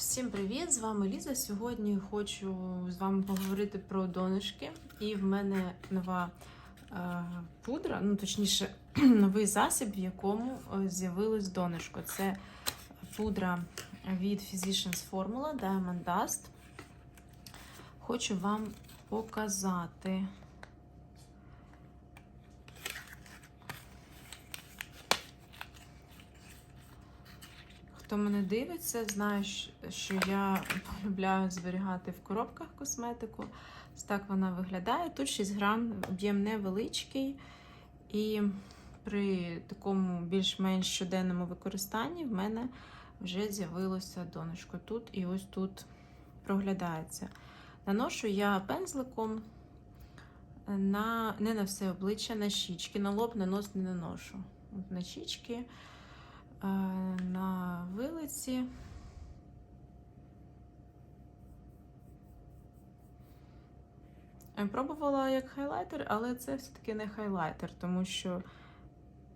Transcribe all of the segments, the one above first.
Всім привіт! З вами Ліза. Сьогодні хочу з вами поговорити про донышки. І в мене нова е, пудра, ну точніше, новий засіб, в якому е, з'явилось донышко. Це пудра від Physicians Formula Diamond Dust. Хочу вам показати. Хто мене дивиться, знає, що я полюбляю зберігати в коробках косметику. Ось так вона виглядає. Тут 6 грам, об'єм невеличкий. І при такому більш-менш щоденному використанні в мене вже з'явилося донечко тут і ось тут проглядається. Наношу я пензликом на, не на все обличчя, на щічки. На лоб на нос не наношу. На щічки на. Е, Пробувала як хайлайтер, але це все-таки не хайлайтер, тому що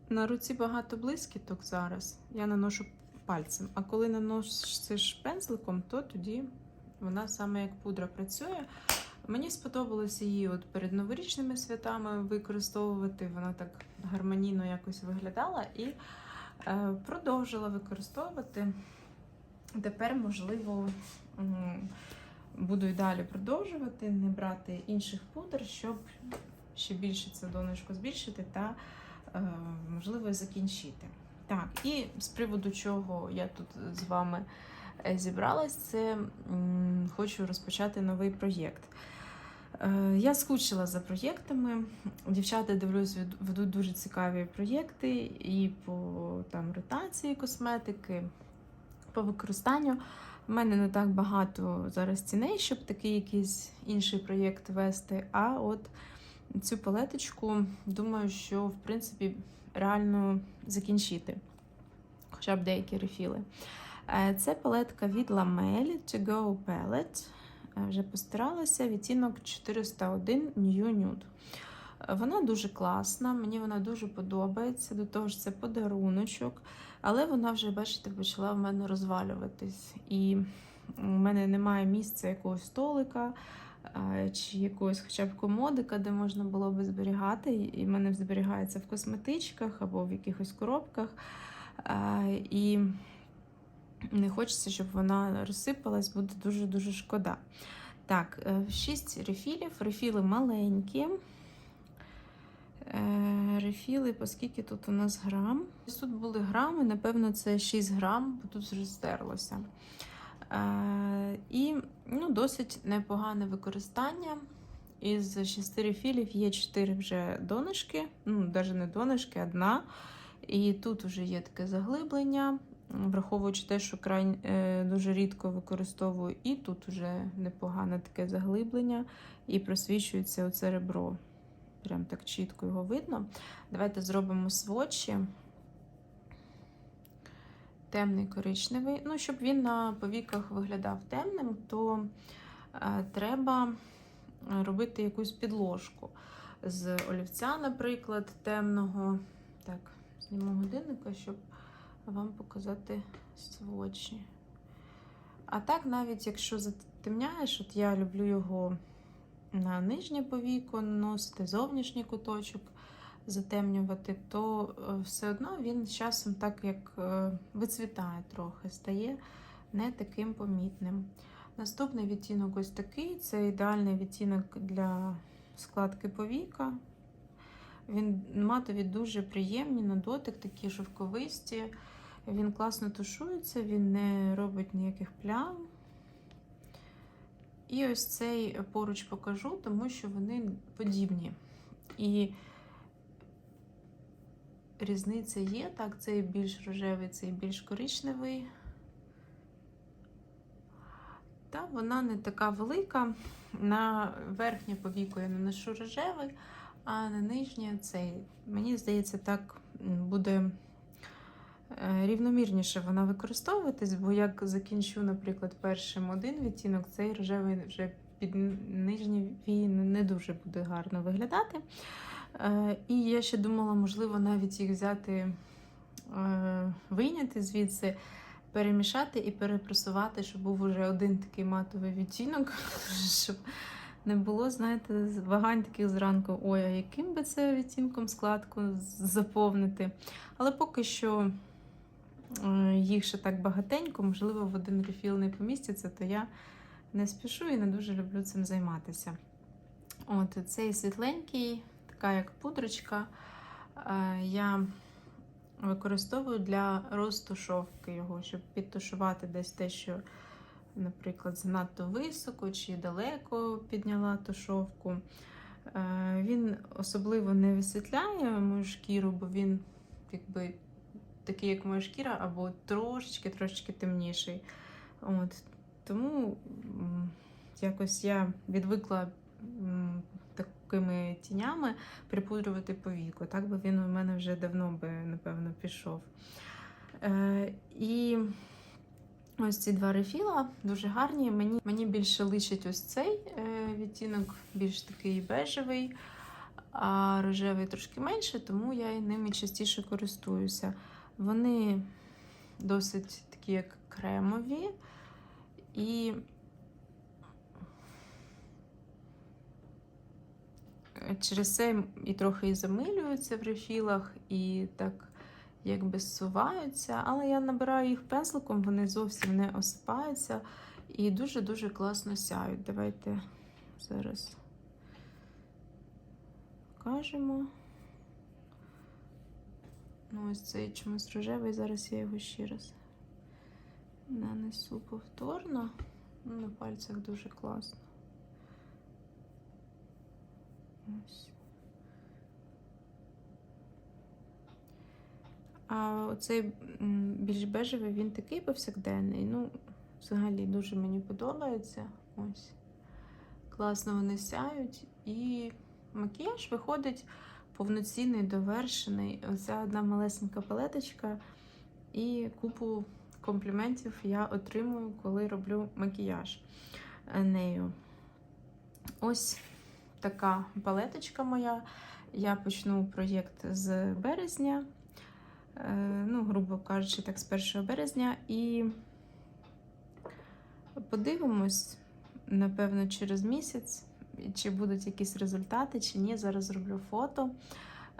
на руці багато блискіток зараз. Я наношу пальцем. А коли наносиш пензликом, то тоді вона саме як пудра працює. Мені сподобалося її от перед новорічними святами використовувати. Вона так гармонійно якось виглядала і продовжила використовувати. Тепер, можливо, буду і далі продовжувати, не брати інших пудр, щоб ще більше це донечко збільшити та, е, можливо, закінчити. Так, і з приводу чого я тут з вами е, зібралась, це хочу розпочати новий проєкт. Е, Я скучила за проєктами. Дівчата дивлюсь, ведуть дуже цікаві проєкти і по там ротації косметики, по використанню. У мене не так багато зараз ціней, щоб такий якийсь інший проєкт вести. А от цю палеточку, думаю, що в принципі реально закінчити. Хоча б деякі рефіли. Е, Це палетка від Lamel To Go Palette. Е, Вже постаралася. Відтінок 401 New Nude. Е, Вона дуже класна, мені вона дуже подобається. До того ж, це подаруночок. Але вона вже, бачите, почала в мене розвалюватись. І у мене немає місця якогось столика е, чи якогось хоча б комодика, де можна було би зберігати. І в мене зберігається в косметичках або в якихось коробках. І не хочеться, щоб вона розсипалась, буде дуже-дуже шкода. Так, 6 рефілів. Рефіли маленькі. Е, Рефіли, оскільки тут у нас грам. Тут були грами, напевно, це 6 грам, бо тут вже стерлося. Е, І ну, досить непогане використання. Із 6 рефілів є 4 вже донышки, ну, навіть не донышки, одна. І тут вже є таке заглиблення, враховуючи те, що край е, дуже рідко використовую, і тут вже непогане таке заглиблення, і просвічується оце ребро. Прям так чітко його видно. Давайте зробимо сводчі. Темний коричневий. Ну, щоб він на повіках виглядав темним, то е, треба робити якусь підложку з олівця, наприклад, темного. Так, зніму годинника, щоб вам показати сводчі. А так, навіть якщо затемняєш, от я люблю його на нижнє повіко наносити, зовнішній куточок затемнювати, то е, все одно він з часом так як е, вицвітає трохи, стає не таким помітним. Наступний відтінок ось такий це ідеальний відтінок для складки повіка. Він матові дуже приємні на дотик, такі шовковисті. Він класно тушується, він не робить ніяких плям. І ось цей поруч покажу, тому що вони подібні. І різниця є. Так, цей більш рожевий, цей більш коричневий. Та вона не така велика. На верхнє повіко я наношу рожевий, а на нижнє цей. Мені здається, так буде е, рівномірніше вона використовуватись, бо як закінчу, наприклад, першим один відтінок, цей рожевий вже під нижній не дуже буде гарно виглядати. Е, І я ще думала, можливо, навіть їх взяти, е, вийняти звідси перемішати і перепресувати, щоб був уже один такий матовий відтінок, щоб не було, знаєте, вагань таких зранку. Ой, а яким би це відтінком складку заповнити. Але поки що е, їх ще так багатенько, можливо, в один рефіл не поміститься, то я не спішу і не дуже люблю цим займатися. От цей світленький, така як пудрочка, е, я використовую для розтушовки його, щоб підтушувати десь те, що, наприклад, занадто високо чи далеко підняла тушовку. Е, Він особливо не висвітляє мою шкіру, бо він якби такий, як моя шкіра, або трошечки трошечки темніший. От. Тому якось я відвикла такими тінями припудрювати повіку. Так би він у мене вже давно би, напевно, пішов. Е, і ось ці два рефіла дуже гарні. Мені, мені більше личить ось цей е, відтінок, більш такий бежевий, а рожевий трошки менше, тому я і ними частіше користуюся. Вони досить такі, як кремові. І через це і трохи і замилюються в рефілах, і так якби зсуваються. Але я набираю їх пензликом, вони зовсім не осипаються і дуже-дуже класно сяють. Давайте зараз покажемо. Ну, ось цей чомусь рожевий, зараз я його ще раз нанесу повторно. Ну, на пальцях дуже класно. Ось. А оцей більш бежевий, він такий повсякденний. Ну, взагалі дуже мені подобається. Ось. Класно вони сяють. І макіяж виходить повноцінний, довершений. Оця одна малесенька палеточка і купу компліментів я отримую, коли роблю макіяж е, нею. Ось така палеточка моя. Я почну проєкт з березня, ну, грубо кажучи, так, з 1 березня, і подивимось, напевно, через місяць, чи будуть якісь результати, чи ні. Зараз зроблю фото,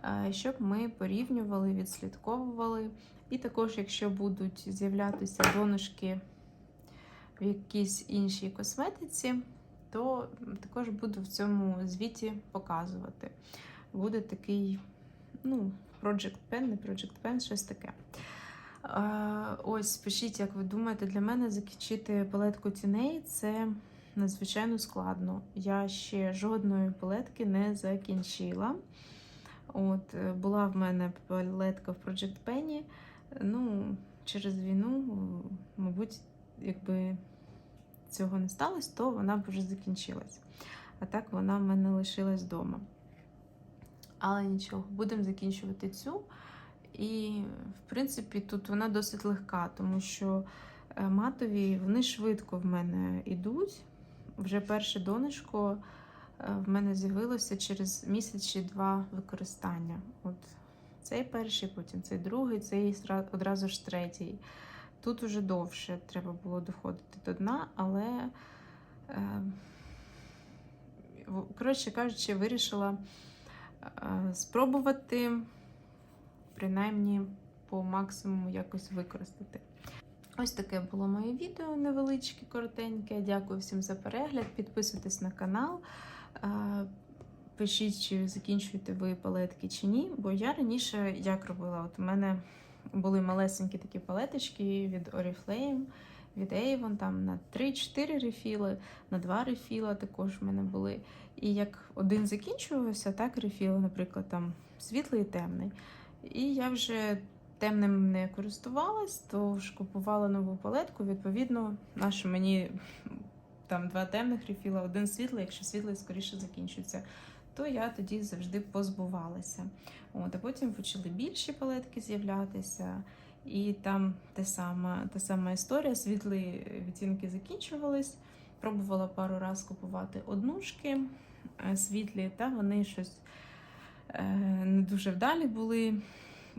е, щоб ми порівнювали, відслідковували. І також, якщо будуть з'являтися донышки в якійсь іншій косметиці, то також буду в цьому звіті показувати. Буде такий, ну, Project Pen, не Project Pen, щось таке. Е, Ось, пишіть, як ви думаєте, для мене закінчити палетку тіней це надзвичайно складно. Я ще жодної палетки не закінчила. От, е, Була в мене палетка в Project Penny. Ну, через війну, мабуть, якби цього не сталося, то вона б вже закінчилась. А так вона в мене лишилась вдома. Але нічого, будемо закінчувати цю. І, в принципі, тут вона досить легка, тому що е, матові вони швидко в мене йдуть. Вже перше донышко е, в мене з'явилося через місяць чи два використання. От цей перший, потім цей другий, цей одразу ж третій. Тут уже довше треба було доходити до дна, але, е, коротше кажучи, вирішила спробувати принаймні по максимуму якось використати. Ось таке було моє відео невеличке, коротеньке. Дякую всім за перегляд. Підписуйтесь на канал. Пишіть, чи закінчуєте ви палетки чи ні. Бо я раніше як робила? От у мене були малесенькі такі палеточки від Oriflame, від Avon, там на 3-4 рефіли, на 2 рефіла також в мене були. І як один закінчувався, так рефіл, наприклад, там світлий і темний. І я вже темним не користувалась, тож купувала нову палетку. Відповідно, нащо мені там два темних рефіла, один світлий, якщо світлий скоріше закінчується, то я тоді завжди позбувалася. От, а потім почали більші палетки з'являтися. І там те сама, та сама історія, світлі відтінки закінчувались. Пробувала пару раз купувати однушки е, світлі, та вони щось е, не дуже вдалі були.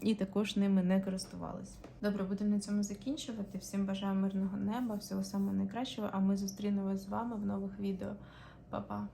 і також ними не користувалися. Добре, будемо на цьому закінчувати. Всім бажаю мирного неба, всього самого найкращого. А ми зустрінемось з вами в нових відео. Па-па!